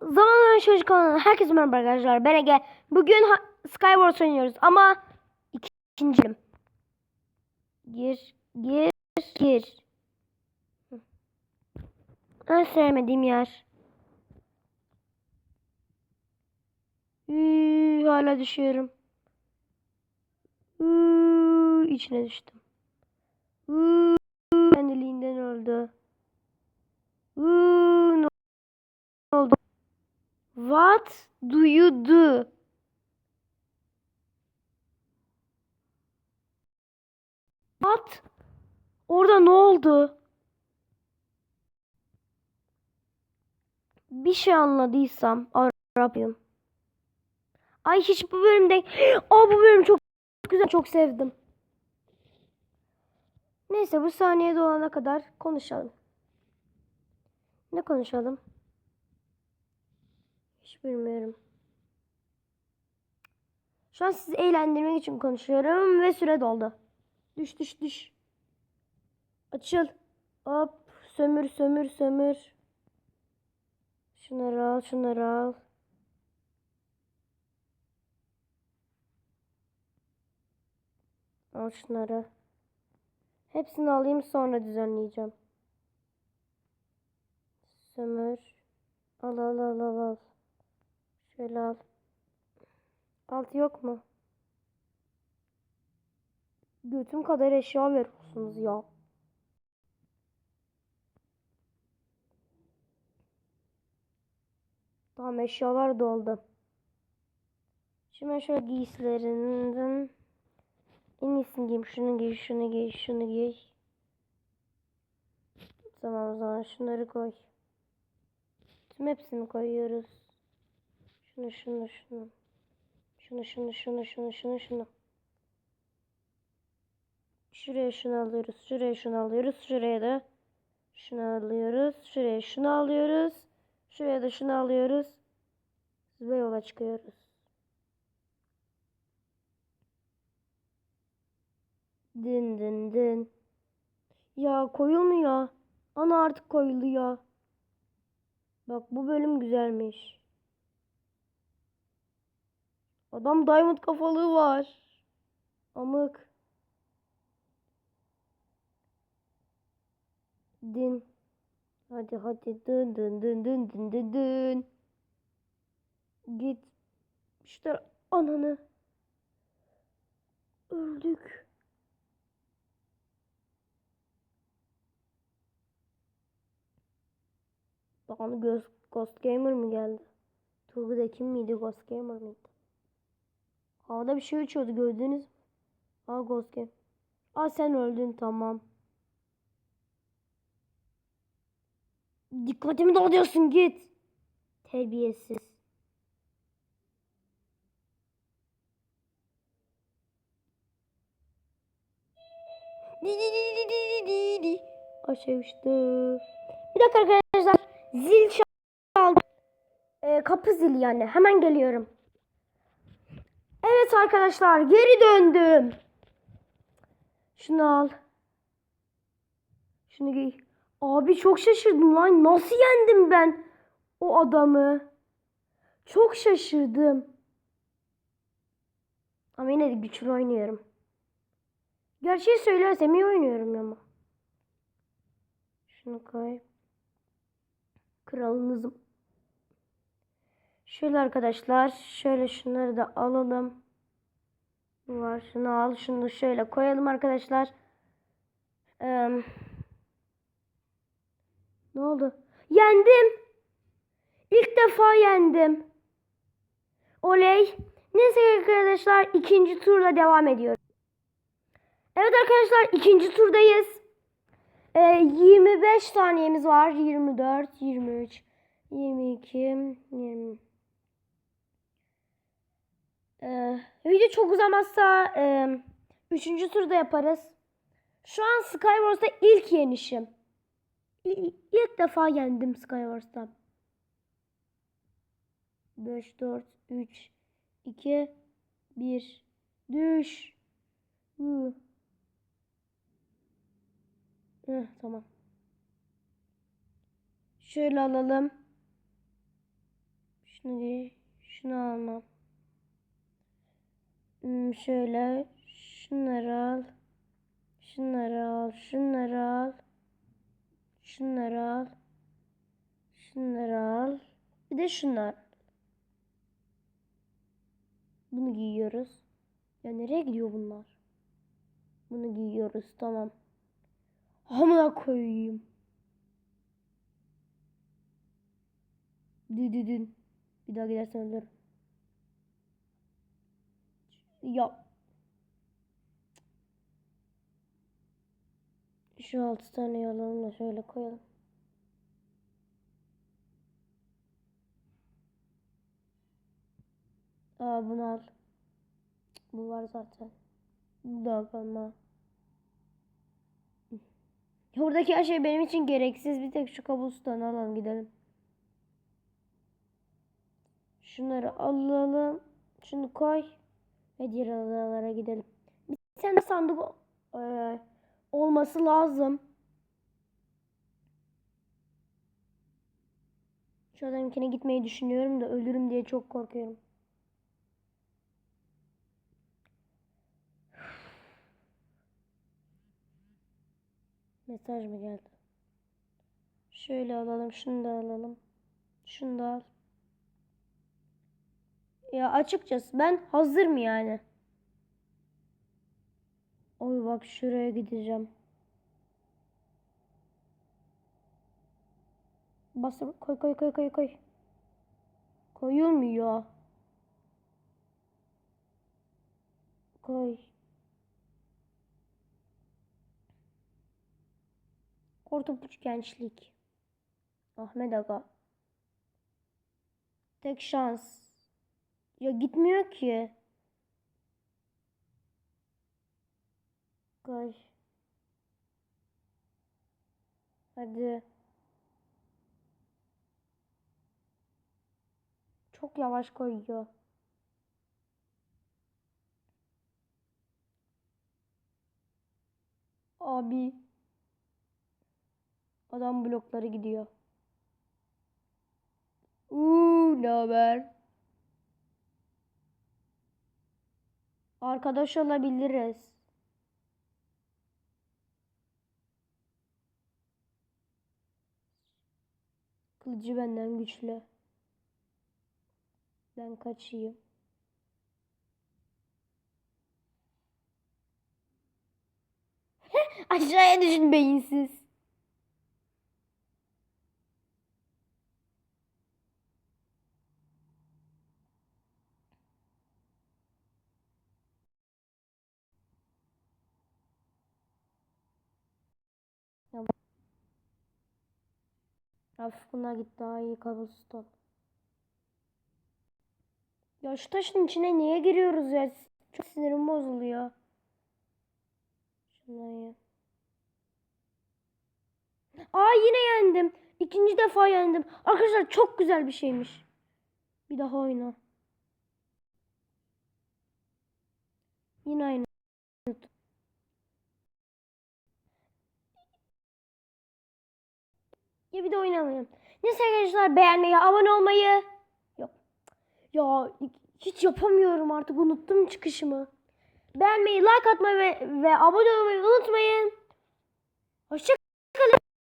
Zamanların Çocuk kanalına herkese merhaba arkadaşlar. Ben Ege. Bugün Skywars oynuyoruz ama iki- ikinciyim. Gir, gir, gir. En sevmediğim yer. Üü, hala düşüyorum. Üü, içine düştüm. Üü, kendiliğinden öldü. Üü, ne oldu? What do you do? What? Orada ne oldu? Bir şey anladıysam Arap'ım. Ay hiç bu bölümde... Aa bu bölüm çok güzel. Çok sevdim. Neyse bu saniye dolana kadar konuşalım. Ne konuşalım? Hiç bilmiyorum. Şu an sizi eğlendirmek için konuşuyorum ve süre doldu. Düş düş düş. Açıl. Hop. Sömür sömür sömür. Şunları al şunları al. Al şunları. Hepsini alayım sonra düzenleyeceğim. Sömür. Al al al al al. Şöyle al. Alt yok mu? Götüm kadar eşya veriyorsunuz ya. Tamam eşyalar doldu. Şimdi şöyle giysilerinden en iyisini giyeyim. Şunu giy, şunu giy, şunu giy. Tamam o zaman şunları koy. Tüm hepsini koyuyoruz. Şunu şunu şunu. Şunu şunu şunu şunu şunu şunu. Şuraya şunu alıyoruz. Şuraya şunu alıyoruz. Şuraya da şunu alıyoruz. Şuraya şunu alıyoruz. Şuraya da şunu alıyoruz. Ve yola çıkıyoruz. Din din din. Ya koyulmuyor. Ana artık koyuluyor. Bak bu bölüm güzelmiş. Adam diamond kafalığı var. Amık. Din. Hadi hadi dın dın dın dın dın dın dın. Git. İşte ananı. Öldük. Bana Ghost, Ghost Gamer mı geldi? Turbo'da kim miydi? Ghost Gamer mıydı? Havada bir şey uçuyordu gördünüz mü? Aa Gamer. Aa sen öldün tamam. Dikkatimi dağıtıyorsun git. Terbiyesiz. Aşağı uçtu. Bir dakika arkadaşlar. Zil çaldı. Ee, kapı zili yani. Hemen geliyorum. Evet arkadaşlar geri döndüm. Şunu al. Şunu giy. Abi çok şaşırdım lan. Nasıl yendim ben o adamı? Çok şaşırdım. Ama yine de güçlü oynuyorum. Gerçeği söylersem iyi oynuyorum ama. Şunu koy. Kralınızım. Şöyle arkadaşlar. Şöyle şunları da alalım. Bu var. Şunu al. Şunu şöyle koyalım arkadaşlar. Eee... Ne oldu? Yendim. İlk defa yendim. Oley. Neyse arkadaşlar ikinci turla devam ediyoruz. Evet arkadaşlar ikinci turdayız. Ee, 25 saniyemiz var. 24, 23, 22, 20. Ee, video çok uzamazsa e, üçüncü turda yaparız. Şu an Skywars'ta ilk yenişim. İ- İlk defa yendim Skywars'ta. 5, 4, 3, 2, 1. Düş. Hı. Heh, tamam. Şöyle alalım. Şunu Şöyle. Şunları al. Şunları al. Şunları al. Şunları al. Şunları al. Bir de şunlar. Bunu giyiyoruz. Ya nereye gidiyor bunlar? Bunu giyiyoruz. Tamam. Hamına koyayım. Düdüdün. Bir daha gidersen ölürüm. Ya. Şu altı tane alalım da şöyle koyalım. Aa bunu al. Bu var zaten. Bu da kalma. Buradaki her şey benim için gereksiz. Bir tek şu kabustan alalım gidelim. Şunları alalım. Şunu koy. Ve diğer adalara gidelim. Bir tane sandık eee, olması lazım. Şu adamınkine gitmeyi düşünüyorum da ölürüm diye çok korkuyorum. Mesaj mı geldi? Şöyle alalım, şunu da alalım. Şunu da al. Ya açıkçası ben hazırım yani. Oy bak şuraya gideceğim. Bas koy koy koy koy koy. Koyulmuyor. Koy. Kurtuluş gençlik. Ahmet Aga. Tek şans. Ya gitmiyor ki. Koy. Hadi. Çok yavaş koyuyor. Abi. Adam blokları gidiyor. Uuu ne haber? Arkadaş olabiliriz. Kılıcı benden güçlü. Ben kaçayım. Aşağıya düşün beyinsiz. Hafif buna git daha iyi kabuston. Ya şu taşın içine niye giriyoruz ya? Çok sinirim bozuluyor. Şundan ya. Aa yine yendim. İkinci defa yendim. Arkadaşlar çok güzel bir şeymiş. Bir daha oyna. Yine aynı. Bir de oynamayalım. Neyse arkadaşlar beğenmeyi, abone olmayı. Yok. Ya hiç yapamıyorum artık unuttum çıkışımı. Beğenmeyi, like atmayı ve, ve abone olmayı unutmayın. Hoşça